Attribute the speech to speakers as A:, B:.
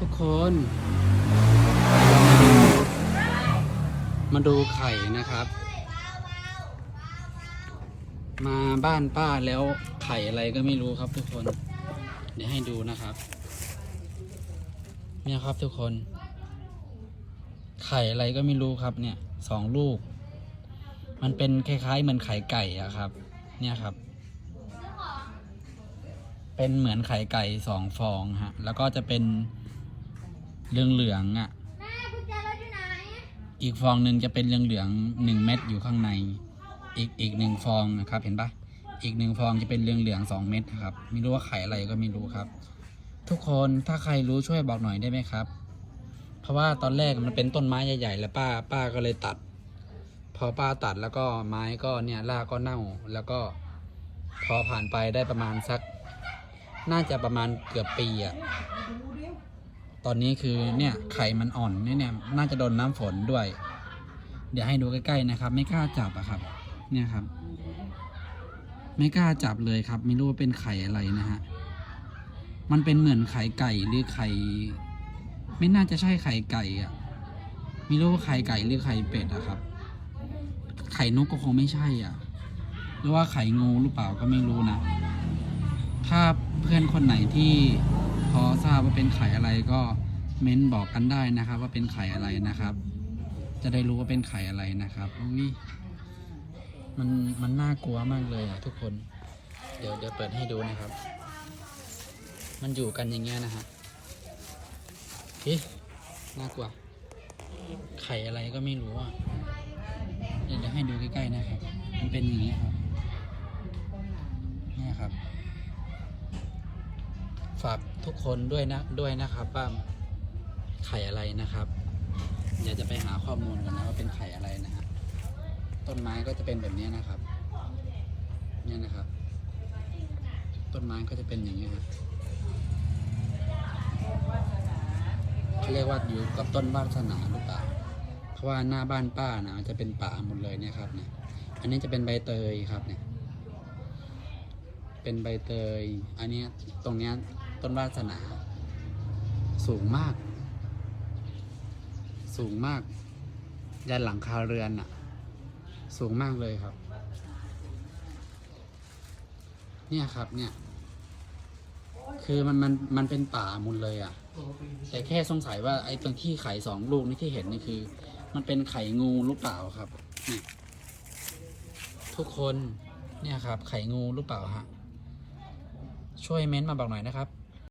A: ทุกคน มาดูไข่นะครับ มาบ้านป้าแล้วไข่อะไรก็ไม่รู้ครับทุกคน เดี๋ยวให้ดูนะครับ เนี่ยครับทุกคน ไข่อะไรก็ไม่รู้ครับเนี่ยสองลูก มันเป็นคล้ายๆ เหมือนไข่ไก่อะครับ เนี่ยครับเป็นเหมือนไข่ไก่สองฟองฮะ แล้วก็จะเป็น เหลืองๆอะ
B: แม่กุญแจรถอยู่ไหน
A: อีกฟองหนึ่งจะเป็นเหลืองๆหนึ่งเม็ดอยู่ข้างใน อีกอีกหนึ่งฟองนะครับ เห็นปะอีกหนึ่งฟองจะเป็นเหลืองๆสองเม็ดครับ ไม่รู้ว่าไข่อะไรก็ไม่รู้ครับ ทุกคนถ้าใครรู้ช่วยบอกหน่อยได้ไหมครับ เพราะว่าตอนแรกมันเป็นต้นไม้ใหญ่ๆ แล้วป้าป้าก็เลยตัด พอป้าตัดแล้วก็ไม้ก็เนี่ยรากก็เน่า แล้วก็พอผ่านไปได้ประมาณสัก น่าจะประมาณเกือบปีอะ ตอนนี้คือเนี่ยไข่มันอ่อนเนี่ยเนี่ยน่าจะโดนน้ำฝนด้วย เดี๋ยวให้ดูใกล้ๆนะครับ ไม่กล้าจับอะครับ เนี่ยครับ ไม่กล้าจับเลยครับ ไม่รู้ว่าเป็นไข่อะไรนะฮะมันเป็นเหมือนไข่ไก่หรือไข่ไม่น่าจะใช่ไข่ไก่อะไม่รู้ว่าไข่ไก่หรือไข่เป็ดอะครับ ไข่นกก็คงไม่ใช่อะ หรือว่าไข่งูหรือเปล่าก็ไม่รู้นะ ถ้าเพื่อนคนไหนที่ อทราบว่าเป็นไข่อะไรก็เม้นบอกกันได้นะครับ ว่าเป็นไข่อะไรนะครับ จะได้รู้ว่าเป็นไข่อะไรนะครับอุ้ยมันมันน่ากลัวมากเลยอะทุกคน เดี๋ยวเดี๋ยวเปิดให้ดูนะครับ มันอยู่กันอย่างเงี้ยนะฮะเฮ้ยน่ากลัว ไข่อะไรก็ไม่รู้อะเดี๋ยวให้ดูใกล้ๆนะครับ มันเป็นอย่างนี้ครับ เนี่ยครับ ฝากทุกคนด้วยนะด้วยนะครับว่าไข่อะไรนะครับเดี๋ยวจะไปหาข้อมูลกันนะว่าเป็นไข่อะไรนะฮะต้นไม้ก็จะเป็นแบบนี้นะครับ เนี่ยนะครับ ต้นไม้ก็จะเป็นอย่างนี้ครับเขาเรียกว่าอยู่กับต้นวาสนาหรือเปล่าเพราะว่าหน้าบ้านป้านะจะเป็นป่าหมดเลยเนี่ยครับเนี่ยอันนี้จะเป็นใบเตยครับเนี่ยเป็นใบเตย อันนี้ตรงเนี้ย ต้นวาสนา สูงมาก สูงมาก ยันหลังคาเรือนอะสูงมากเลยครับ เนี่ยครับเนี่ย คือมันมันมันเป็นป่าหมดเลยอะแต่แค่สงสัยว่าไอ้ตรงที่ไข่สองลูกนี่ที่เห็นนี่คือ มันเป็นไข่งูหรือเปล่าครับนี่ทุกคนเนี่ยครับ ไข่งูหรือเปล่าฮะช่วยเม้นต์มาบอกหน่อยนะครับ